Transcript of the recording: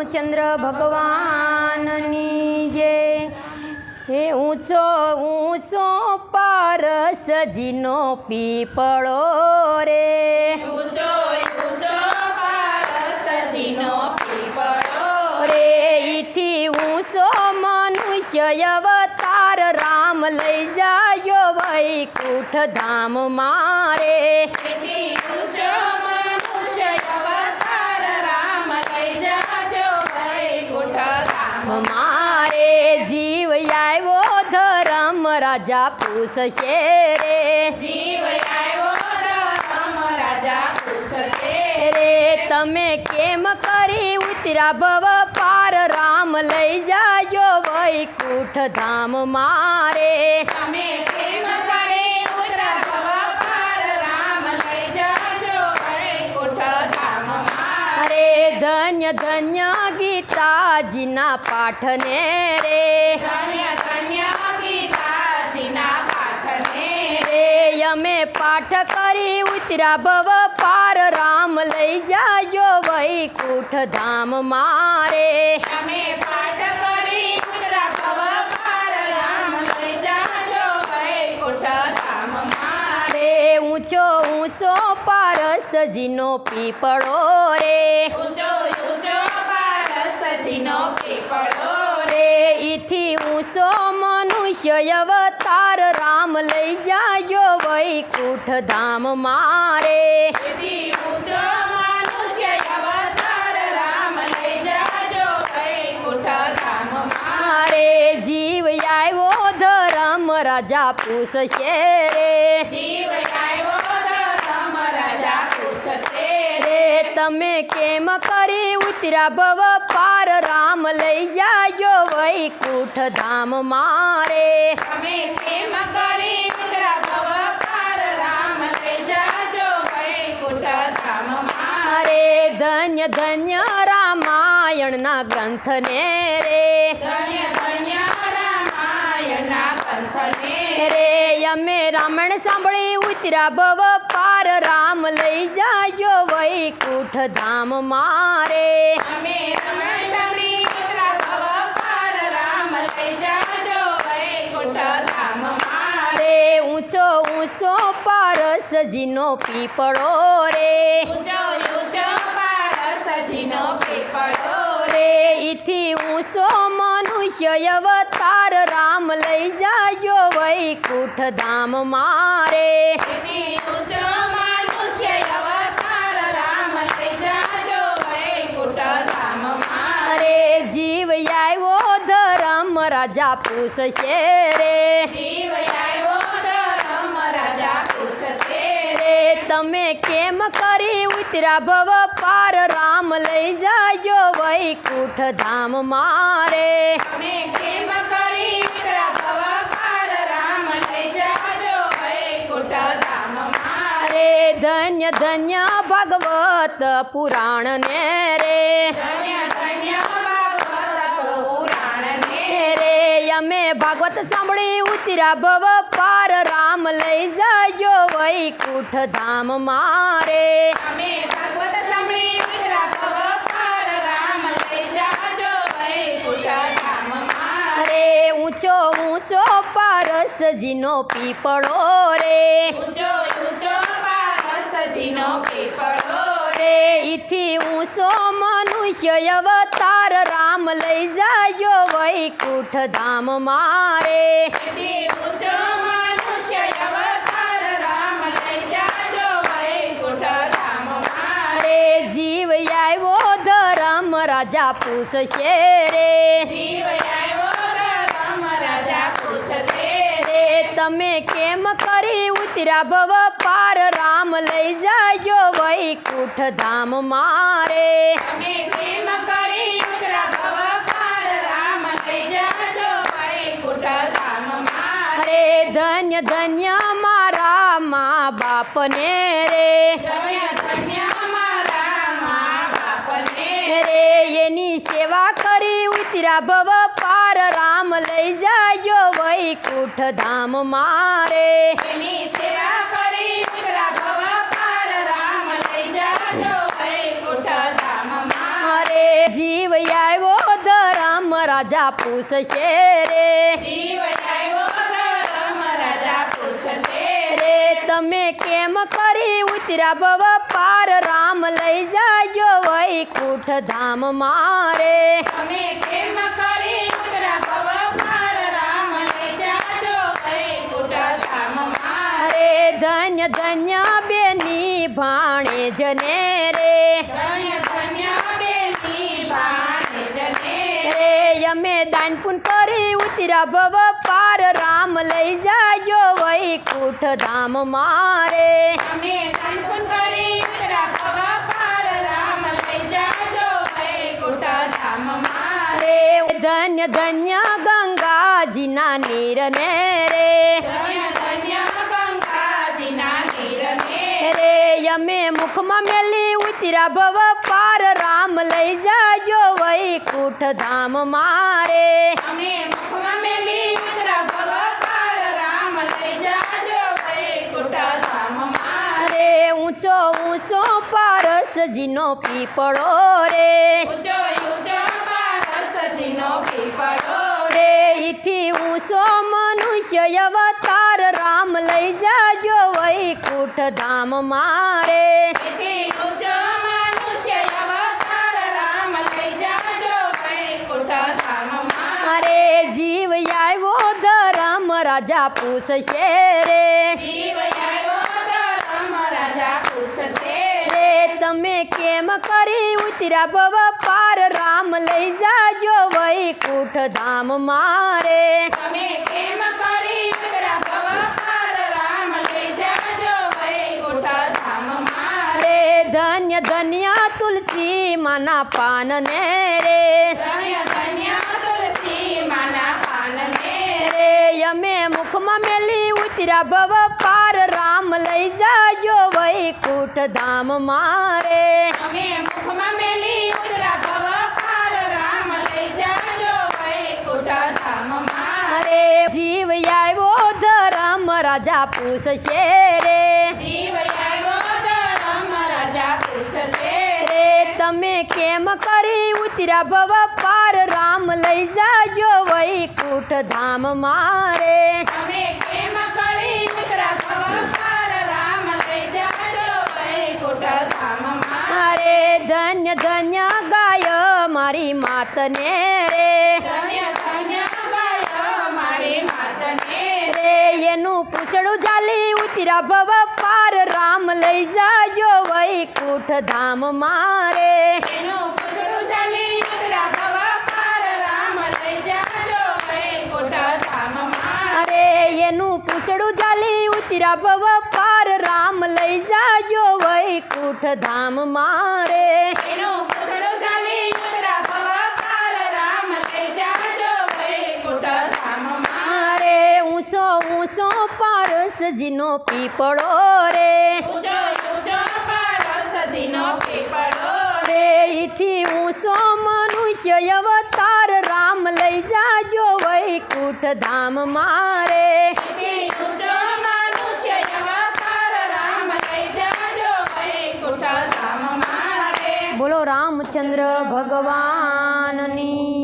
રામચંદ્ર ભગવાનની જય હે ઊંચો ઊંચો પારસજીનો પીપળો રે. ઊંચો ઊંચો પારસજીનો પીપળો રે. ઈથી ઊંચો મનુષ્ય અવતાર રામ લઈ જાયો વૈકુંઠ ધામ મારે. રાજા પૂછશે રે. રે તમે કેમ કરી ઉતરા ભવ પાર રામ લઈ જાજો વૈકુંઠ ધામ મારે. તમે ધન્ય ધન્ય ગીતાજીના પાઠને રે. ધન્ય પાઠ કરી ઉતરા ભવ પાર રામ લઈ જાજો વૈકુંઠ ધામ મારે. તમે પાઠ કરી ઉતરા ભવ પાર રામ લઈ ધામ મારે. રે ઊંચો ઊંચો પારસજીનો પીપળો રે. ઊંચો ઊંચો પારસજીનો પીપળો રે. ઈથી ઊંચો મનુષ્ય અવતાર રામ લઈ વૈકુંઠ ધામ મારે. જાજો વૈકુંઠ ધામ મારે જીવ આવ્યો ધરમ રાજા પૂછશે રે જીવ તમે કેમ કરી ઉતરા ભવ પાર રામ લઈ જાજો વૈકુંઠ ધામ મારે. તમે કેમ કરી ઉતરા ભવ પાર રામ લઈ જાજો વૈકુંઠ ધામ અરે ધન્ય ધન્ય રામાયણના ગ્રંથને રે. ધન્ય ધન્ય રામાયણના પંથને રે અમે રામાયણ સાંભળી ઉતરા ભવ રામ લઈ જાજો વૈકુંઠ ધામ મારે. ઊંચો ઊંચો પારસજીનો પીપળો રે. રે. ઈથી ઊંચો મનુષ્ય અવતાર રામ લઈ જાજો વૈકુંઠ ધામ મારે. રાજા પૂછશે રે. તમે કેમ કરી ઉતરા ભવ પાર? રામ લઈ જાજો વૈકુંઠ ધામ મારે. તમે કેમ કરી ઉતરા ભવ પાર? રામ લઈ જાજો વૈકુંઠ ધામ અરે ધન્ય ધન્ય ભગવત પુરાણ ને રે. ધન્ય ધન્ય અમે ભાગવત સાંભળી ઉતરા ભવ પાર રામ લઈ જાજો વૈકુંઠ ધામ મારે. અમે ભાગવત સાંભળી ઉતરા ભવ પાર રામ લઈ જાજો વૈકુંઠ ધામ મારે. ઊંચો ઊંચો પારસજીનો પીપળો રે. ઊંચો ઊંચો પારસજીનો પીપળો રે, ઈથી સો મનુષ્ય અવતાર રામ લઈ જાજો વૈકુંઠ ધામ મારે. જીવ આવ્યો ધરમ રાજા પૂછશે રે. જીવ આવ્યો રામ રાજા પૂછશે રે તમે કેમ કરી ઉતર્યા? ભવ પાર રામ લઈ જાજો વૈકુંઠ ધામ મારે. અરે ધન્ય ધન્ય મારા મા બાપને રે. ધન્ય ધન્ય મારા મા બાપને રે એની સેવા કરી ઉતરા ભવ પાર રામ લઈ જાજો વૈકુંઠ ધામ મારે. રામ લઈ જાજો વૈકુંઠ ધામ અરે જીવ રાજા પૂછશે રે. આવ્યો ધર્મ રાજા પૂછશે રે. તમે કેમ કરી ઉતર્યા ભવ પાર રામ લઈ જાજો વૈકુંઠ ધામ મારે તમે કેમ કરી ઉતરા ભવ પાર રામ લઈ જાજો વૈકુંઠ ધામમાં અરે ધન્ય ધન્ય બેની ભાણે જને રે. રે અમે દાન પુન કરી ઉતરા ભવ પાર રામ લઈ જાજો વૈકુંઠ ધામ મારે. ધન્ય ધન્ય ગંગાજીના નીરને રે ધન્ય ધન્ય ગંગાજીના નીરને રે અમે મુખમાં મેલી ઉતર્યા ભવ પાર રામ લઈ જાજો વૈકુંઠ ધામ મારે. અમે મુખમાં મેલી ઉતરા ભવ પાર રામ લઈ જાજો વૈકુંઠ ધામમાં રે ઊંચો ઊંચો પારસજીનો પીપળો રે. ઊંચો ઊંચો પારસજીનો પીપળો રે. ઈથી ઊંચો મનુષ્ય અવતાર રામ લઈ જાજો વૈકુંઠ ધામ મારે. અરે જીવ આવ્યો ધરમ રાજા પૂછશે રે. રે તમે કેમ કરી ઉતર્યા ભવ પાર રામ લઈ જાજો વૈકુંઠ ધામ મારે તમે કેમ કરી ઉતરા ભવ પાર રામ લઈ જાજો વૈકુંઠ ધામમાં રે ધન્ય તુલસી માના પાન ને રે રે અમે મુખમાં મેલી ઉતર્યા ભવ પાર રામ લઈ જાજો વૈકુંઠ ધામ મારે મુખમાં મેલી ઉતરા ભવ પાર રામ લઈ જાજો વૈકુંઠ ધામમાં અરે જીવ આવ્યો ધરમ રાજા પૂછશે રે જીવ આવ્યો ધર્મ રાજા પૂછશે રે તમે કેમ કરી ઉતર્યા? ભવ પાર રામ લઈ જાજો વૈકુંઠ ધામ મારે. તમે કેમ કરી ઉતરા ભવ પાર રામ લઈ જાજો વૈકુંઠ ધામમાં અરે ધન્ય ધન્ય ગાય મારી માતને રે. ધન્ય ધન્ય ગાયો મારી માતને રે. એનું પૂછડું જાલી ઉતર્યા? ભવ પાર રામ લઈ જાજો વૈકુંઠ ધામ મારે. ઉતર્યા ભવ પાર રામ લઈ જાજો વૈકુંઠ ધામ મારે. ઊંચો ઊંચો ઊંચો પારસજીનો પીપળો રે. ઈથી ઊંચો મનુષ્ય અવતાર રામ લઈ જાજો વૈકુંઠ ધામ મારે તેથી ઊંચો મનુષ્ય અવતાર રામ લઈ જાજો વૈકુંઠ ધામમાં રે બોલો રામચંદ્ર ભગવાનની.